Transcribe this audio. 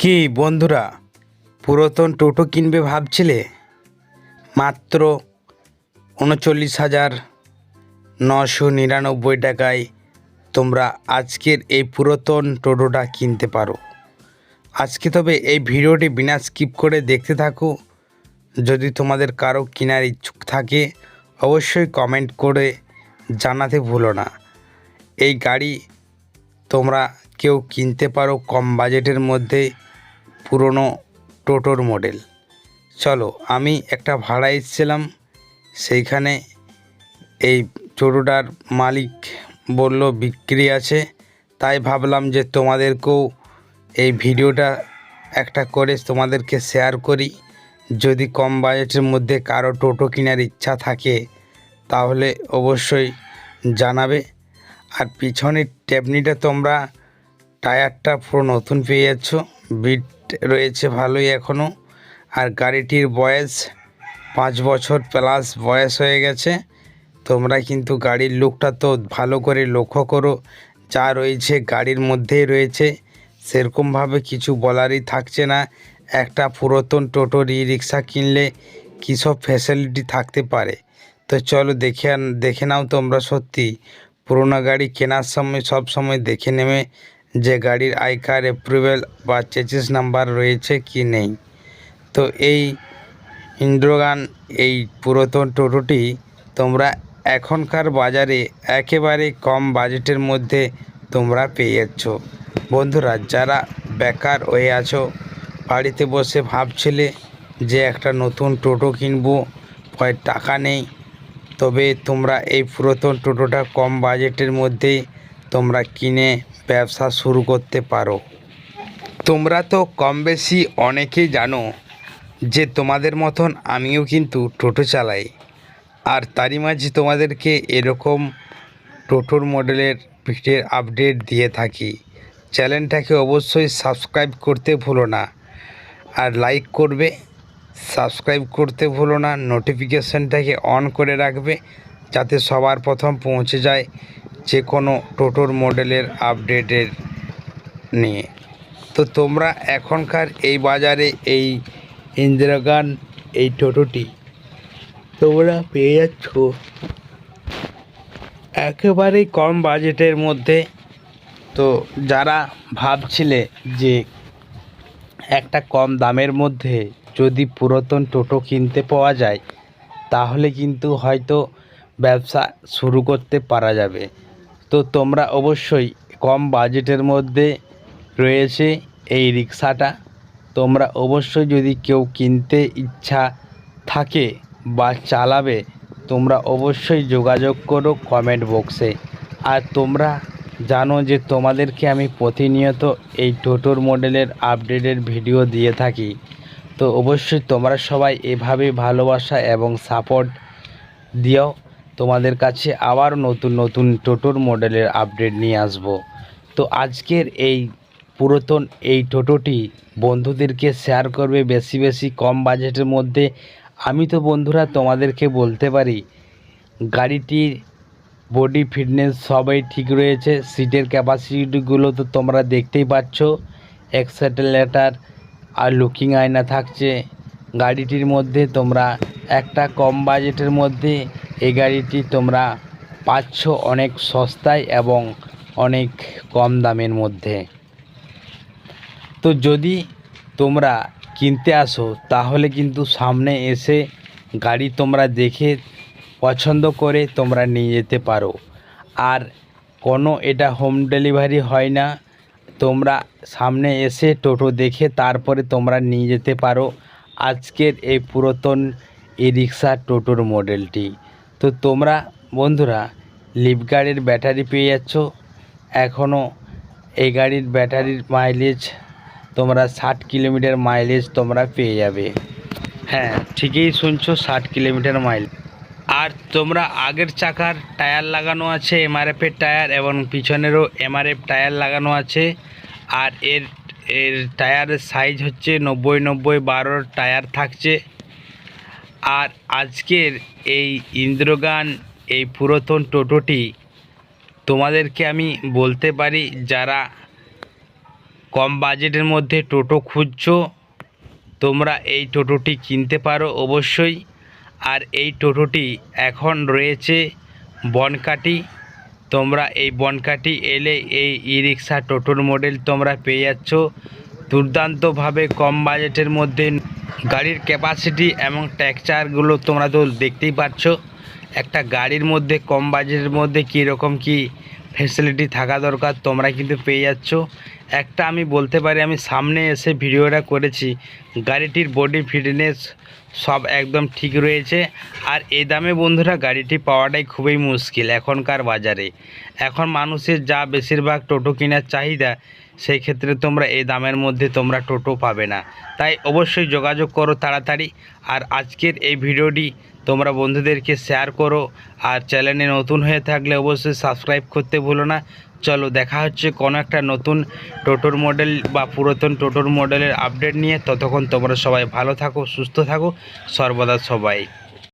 কি বন্ধুরা, পুরাতন টোটো কিনবে ভাবছিলে? মাত্র উনচল্লিশ হাজার নশো নিরানব্বই টাকায় তোমরা আজকের এই পুরাতন টোটোটা কিনতে পারো। আজকে তবে এই ভিডিওটি বিনা স্কিপ করে দেখতে থাকো। যদি তোমাদের কারও কেনার ইচ্ছুক থাকে, অবশ্যই কমেন্ট করে জানাতে ভুলো না। এই গাড়ি তোমরা কেউ কিনতে পারো কম বাজেটের মধ্যে। পুরনো টোটোর মডেল। চলো, আমি একটা ভাড়া এসেছিলাম, সেইখানে এই টোটোটার মালিক বলল, বিক্রি আছে। তাই ভাবলাম যে তোমাদেরকেও এই ভিডিওটা একটা করে তোমাদেরকে শেয়ার করি। যদি কম বাজেটের মধ্যে কারও টোটো কেনার ইচ্ছা থাকে, তাহলে অবশ্যই জানাবে। আর পিছনের টেপনিটা তোমরা টায়ারটা পুরো নতুন পেয়ে যাচ্ছ। বিট রয়েছে ভালোই এখনও আর গাড়িটির বয়স পাঁচ বছর প্লাস বয়স হয়ে গেছে। তোমরা কিন্তু গাড়ির লুকটা তো ভালো করে লক্ষ্য করো। যা রয়েছে গাড়ির মধ্যেই রয়েছে। সেরকমভাবে কিছু বলারই থাকছে না। একটা পুরাতন টোটো ই রিক্সা কিনলে কী সব ফ্যাসিলিটি থাকতে পারে? তো চলো দেখে দেখে নাও তোমরা সত্যি। পুরোনো গাড়ি কেনার সময় সব সময় দেখে নেবে। যে গাড়ির আই কার অ্যাপ্রুভেল বা চেচিস নাম্বার রয়েছে কি নেই। তো এই ইন্দ্রগান, এই পুরাতন টোটোটি তোমরা এখনকার বাজারে একেবারে কম বাজেটের মধ্যে তোমরা পেয়ে যাচ্ছ বন্ধুরা, যারা বেকার হয়ে আছো, বাড়িতে বসে ভাবছিলে যে একটা নতুন টোটো কিনবো হয় টাকা নেই, তবে তোমরা এই পুরাতন টোটোটা কম বাজেটের মধ্যে তোমরা কিনে ব্যবসা শুরু করতে পারো। তোমরা তো কম বেশি অনেকেই জানো যে তোমাদের মতন আমিও কিন্তু টোটো চালাই। আর তারই মাঝে তোমাদেরকে এরকম টোটোর মডেলের ভিডিওর আপডেট দিয়ে থাকি। চ্যানেলটাকে অবশ্যই সাবস্ক্রাইব করতে ভুলো না। আর লাইক করবে, সাবস্ক্রাইব করতে ভুলো না, নোটিফিকেশানটাকে অন করে রাখবে, যাতে সবার প্রথম পৌঁছে যায় যে কোনো টোটোর মডেলের আপডেটের নিয়ে। তো তোমরা এখনকার এই বাজারে এই ইন্দিরাগান, এই টোটোটি তোমরা পেয়ে যাচ্ছ। একেবারেই কম বাজেটের মধ্যে। তো যারা ভাবছিলে যে একটা কম দামের মধ্যে যদি পুরাতন টোটো কিনতে পাওয়া যায়, তাহলে কিন্তু হয়তো ব্যবসা শুরু করতে পারা যাবে। তো তোমরা অবশ্যই কম বাজেটের মধ্যে রয়েছে এই রিক্সাটা। তোমরা অবশ্যই যদি কেউ কিনতে ইচ্ছা থাকে বা চালাবে, তোমরা অবশ্যই যোগাযোগ করো কমেন্ট বক্সে আর তোমরা জানো যে তোমাদেরকে আমি প্রতিনিয়ত এই টোটোর মডেলের আপডেটের ভিডিও দিয়ে থাকি। তো অবশ্যই তোমরা সবাই এভাবে ভালোবাসা এবং সাপোর্ট দিও। তোমাদের কাছে আবার নতুন নতুন টোটোর মডেলের আপডেট নিয়ে আসব। তো আজকের এই পুরাতন এই টোটোটি বন্ধুদেরকে শেয়ার করবে বেশি বেশি কম বাজেটের মধ্যে। আমি তো বন্ধুরা তোমাদেরকে বলতে পারি, গাড়িটির বডি ফিটনেস সবই ঠিক রয়েছে সিটের ক্যাপাসিটিগুলো তো তোমরা দেখতেই পাচ্ছ। এক্সেটেলেটার আর লুকিং আয়না থাকছে। গাড়িটির মধ্যে তোমরা একটা কম বাজেটের মধ্যে এই গাড়িটি তোমরা পাচ্ছ অনেক সস্তায় এবং অনেক কম দামের মধ্যে। তো যদি তোমরা কিনতে আসো, তাহলে কিন্তু সামনে এসে গাড়ি তোমরা দেখে পছন্দ করে তোমরা নিয়ে যেতে পারো। আর কোনো এটা হোম ডেলিভারি হয় না। তোমরা সামনে এসে টোটো দেখে তারপরে তোমরা নিয়ে যেতে পারো। আজকের এই পুরাতন ই রিক্সা টোটোর মডেলটি। তো তোমরা বন্ধুরা লিপগার্ডের ব্যাটারি পেয়ে যাচ্ছ। এখনও এই গাড়ির ব্যাটারির মাইলেজ তোমরা ষাট কিলোমিটার মাইলেজ তোমরা পেয়ে যাবে। হ্যাঁ ঠিকই শুনছো, ষাট কিলোমিটার মাইল আর তোমরা আগের চাকার টায়ার লাগানো আছে এমআরএফের টায়ার এবং পিছনেরও এমআরএফ টায়ার লাগানো আছে। আর এর এর টায়ারের সাইজ হচ্ছে নব্বই নব্বই, বারোর টায়ার থাকছে। আর আজকের এই ইন্দ্রগান, এই পুরাতন টোটোটি তোমাদেরকে আমি বলতে পারি, যারা কম বাজেটের মধ্যে টোটো খুঁজছো, তোমরা এই টোটোটি কিনতে পারো অবশ্যই। আর এই টোটোটি এখন রয়েছে বনকাটি তোমরা এই বনকাটি এলে এই ই রিক্সা টোটোর মডেল তোমরা পেয়ে যাচ্ছ। দুর্দান্তভাবে কম বাজেটের মধ্যে গাড়ির ক্যাপাসিটি এবং ট্যাকচারগুলো তোমরা তো দেখতেই পাচ্ছ একটা গাড়ির মধ্যে, কম বাজেটের মধ্যে কীরকম কি ফেসিলিটি থাকা দরকার তোমরা কিন্তু পেয়ে যাচ্ছ। একটা আমি বলতে পারি, আমি সামনে এসে ভিডিওটা করেছি। গাড়িটির বডি ফিটনেস সব একদম ঠিক রয়েছে। আর এই দামে বন্ধুরা গাড়িটি পাওয়াটাই খুবই মুশকিল এখনকার বাজারে। এখন মানুষের যা বেশিরভাগ টোটো কেনার চাহিদা সেই ক্ষেত্রে তোমরা এই দামের মধ্যে তোমরা টোটো পাবে না। তাই অবশ্যই যোগাযোগ করো তাড়াতাড়ি। আর আজকের এই ভিডিওটি তোমরা বন্ধুদেরকে শেয়ার করো। আর চ্যানেলে নতুন হয়ে থাকলে অবশ্যই সাবস্ক্রাইব করতে ভুলো না। চলো দেখা হচ্ছে কোনো একটা নতুন টোটোর মডেল বা পুরাতন টোটোর মডেলের আপডেট নিয়ে। ততক্ষণ তোমরা সবাই ভালো থাকো সুস্থ থাকো। সর্বদা সবাই।